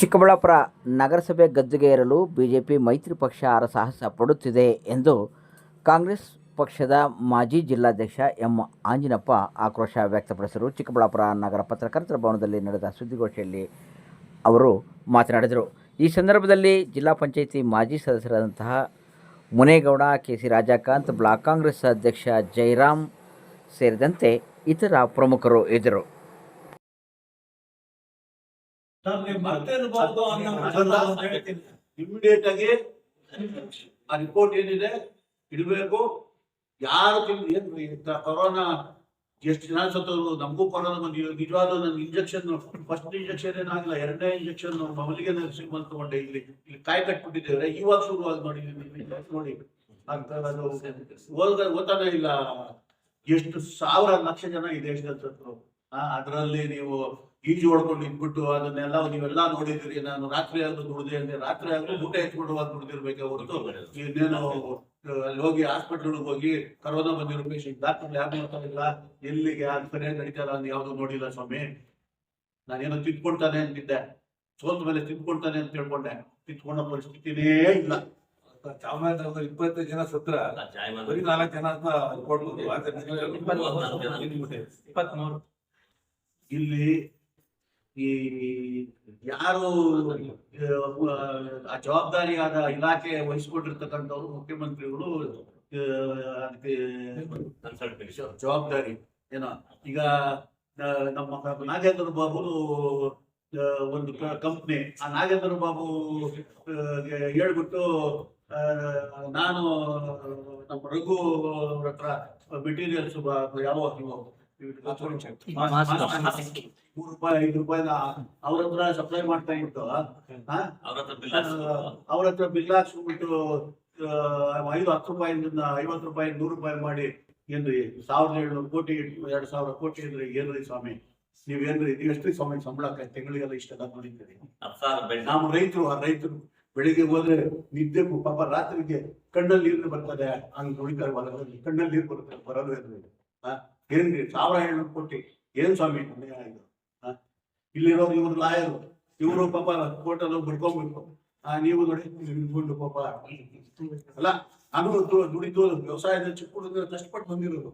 ಚಿಕ್ಕಬಳ್ಳಾಪುರ ನಗರಸಭೆ ಗದ್ದುಗೆ ಏರಲು ಬಿಜೆಪಿ ಮೈತ್ರಿ ಪಕ್ಷ ಹರಸಾಹಸ ಪಡುತ್ತಿದೆ ಎಂದು ಕಾಂಗ್ರೆಸ್ ಪಕ್ಷದ ಮಾಜಿ ಜಿಲ್ಲಾಧ್ಯಕ್ಷ ಎಂ ಆಂಜಿನಪ್ಪ ಆಕ್ರೋಶ ವ್ಯಕ್ತಪಡಿಸಿದರು. ಚಿಕ್ಕಬಳ್ಳಾಪುರ ನಗರ ಪತ್ರಕರ್ತರ ಭವನದಲ್ಲಿ ನಡೆದ ಸುದ್ದಿಗೋಷ್ಠಿಯಲ್ಲಿ ಅವರು ಮಾತನಾಡಿದರು. ಈ ಸಂದರ್ಭದಲ್ಲಿ ಜಿಲ್ಲಾ ಪಂಚಾಯಿತಿ ಮಾಜಿ ಸದಸ್ಯರಾದಂತಹ Munegowda K C Rajakanth, block Congress ಅಧ್ಯಕ್ಷ ಜೈರಾಮ್ ಸೇರಿದಂತೆ ಇತರ ಪ್ರಮುಖರು ಇದ್ದರು. ಇಮಿಡಿಯೇಟ್ ಆಗಿ ಆ ರಿಪೋರ್ಟ್ ಏನಿದೆ ಇಡಬೇಕು. ಯಾರು ಕೊರೋನಾ ಎಷ್ಟು ಜನ ಸತ್ತವರು ನಮಗೂ ಕೊರೋನಾ ಬಂದಿದೆ ನಿಜವಾದ ನನ್ನ ಇಂಜೆಕ್ಷನ್ ಫಸ್ಟ್ ಇಂಜೆಕ್ಷನ್ ಏನಾಗಿಲ್ಲ ಎರಡನೇ ಇಂಜೆಕ್ಷನ್ ಮಮಲಿಗೆ ನರ್ಸಿಂಗ್ ತಗೊಂಡೆ ಇಲ್ಲಿ. ಇಲ್ಲಿ ಕಾಯಿ ಕಟ್ಬಿಟ್ಟಿದ್ದೇವೆ ಇವಾಗ ಶುರುವಾಗಿ ನೋಡಿ. ಓದ ಓದ್ತಾನೆ ಇಲ್ಲ. ಎಷ್ಟು ಸಾವಿರ ಲಕ್ಷ ಜನ ಈ ದೇಶದಲ್ಲಿ ಸತ್ತರು. ಅದರಲ್ಲಿ ನೀವು ಈಜು ಹೊಡ್ಕೊಂಡು ಇದ್ಬಿಟ್ಟು ಅದನ್ನೆಲ್ಲ ನೀವೆಲ್ಲ ನೋಡಿದಿರಿ ನಾನು ರಾತ್ರಿ ಆದ್ರೂ ದುಡ್ದೆ ಅಂದ್ರೆ ರಾತ್ರಿ ಆದ್ರೂ ಊಟ ಎತ್ಕೊಡುವಾಗ ದುಡ್ದಿರ್ಬೇಕೆ ಹೊರತು ಇನ್ನೇನು ಅಲ್ಲಿ ಹೋಗಿ ಹಾಸ್ಪಿಟಲ್ ಹೋಗಿ ಕರೋನಾ ಬಂದಿರೋ ಪೇಷಂಟ್ ಡಾಕ್ಟರ್ ಯಾರು ನೋಡ್ತಾರಿಲ್ಲ ಎಲ್ಲಿಗೆ? ಅದು ಸರಿಯಾಗಿ ನಡೀತಾರ ಅಂತ ಯಾವ್ದು ನೋಡಿಲ್ಲ ಸ್ವಾಮಿ. ನಾನೇನೋ ತಿದ್ಕೊಳ್ತಾನೆ ಅಂತಿದ್ದೆ. ಸೋತ ಮೇಲೆ ತಿದ್ಕೊಳ್ತಾನೆ ಅಂತ ಹೇಳ್ಕೊಂಡೆ ತಿದ್ಕೊಂಡ ಪರಿಸ್ಥಿತಿನೇ ಇಲ್ಲ. ಚಾಮರಾಜನಗರ ಇಪ್ಪತ್ತೈದು ಜನ ಸತ್ರ. ಬರೀ ನಾಲ್ಕು ಜನ ಅಂತ ಕೊಡ್ಬೋದು. ಇಪ್ಪತ್ಮೂರು. ಇಲ್ಲಿ ಈ ಯಾರು ಆ, ಜವಾಬ್ದಾರಿಯಾದ ಇಲಾಖೆ ವಹಿಸ್ಕೊಂಡಿರ್ತಕ್ಕಂಥವ್ರು ಮುಖ್ಯಮಂತ್ರಿಗಳು ಅದಕ್ಕೆ ಜವಾಬ್ದಾರಿ. ಏನೋ ಈಗ ನಮ್ಮ ನಾಗೇಂದ್ರ ಬಾಬು ಒಂದು ಕಂಪ್ನಿ. ಆ ನಾಗೇಂದ್ರ ಬಾಬು ಹೇಳ್ಬಿಟ್ಟು ನಾನು ನಮ್ಮ ರಘು ಅವ್ರ ಹತ್ರ ಮೆಟೀರಿಯಲ್ಸ್ ಯಾವ ಮೂರು ರೂಪಾಯಿ ಐದು ರೂಪಾಯಿನ ಅವ್ರ ಹತ್ರ ಸಪ್ಲೈ ಮಾಡ್ತಾ ಇತ್ತು? ಅವ್ರ ಹತ್ರ ಬಿಲ್ ಹಾಕ್ಸ್ಬಿಟ್ಟು. ಆ, ಐದು ಹತ್ತು ರೂಪಾಯಿಂದ ಐವತ್ತು ರೂಪಾಯಿ ನೂರು ರೂಪಾಯಿ ಮಾಡಿ ಏನ್ರಿ ಸಾವಿರದ ಏಳ್ನೂರು ಕೋಟಿ ಎರಡು ಸಾವಿರ ಕೋಟಿ ಅಂದ್ರೆ ಏನ್ರಿ ಸ್ವಾಮಿ? ನೀವೇನ್ರಿ ನೀವು ಎಷ್ಟ್ರಿ ಸ್ವಾಮಿ ಸಂಬಳ? ತಿಂಗಳಿಗೆಲ್ಲ ಇಷ್ಟೆಲ್ಲ ನೋಡಿದ್ದೀರಿ ನಾವು ರೈತರು ಆ ರೈತರು ಬೆಳಿಗ್ಗೆ ಹೋದ್ರೆ ನಿದ್ದೆ ಪಾಪ ರಾತ್ರಿಗೆ ಕಣ್ಣಲ್ಲಿ ನೀರು ಬರ್ತದೆ. ಹಂಗ್ ಹೊಲದಲ್ಲಿ. ಕಣ್ಣಲ್ಲಿ ನೀರು ಬರುತ್ತೆ ಬರಲು ಏನ್ರಿ ಆ? ಏನ್ರಿ? ಸಾವಿರ ಏಳ್ನೂರು ಕೋಟಿ. ಏನ್ ಸ್ವಾಮಿ ಇದು? ಇಲ್ಲಿರೋರು ಇವ್ರು ಲಾಯರು. ಇವರು ಪಾಪ ಕೋರ್ಟಲ್ಲಿ ಬಿಡ್ಕೊಂಡ್ಬಿಟ್ಟು ನೀವು ನೋಡಿ ನಿಂತ್ಕೊಂಡು ಪಾಪ ಅಲ್ಲ, ನಾನು ದುಡಿದು ವ್ಯವಸಾಯದ ಚಿಕ್ಕ ಕಷ್ಟಪಟ್ಟು ಬಂದಿರೋದು.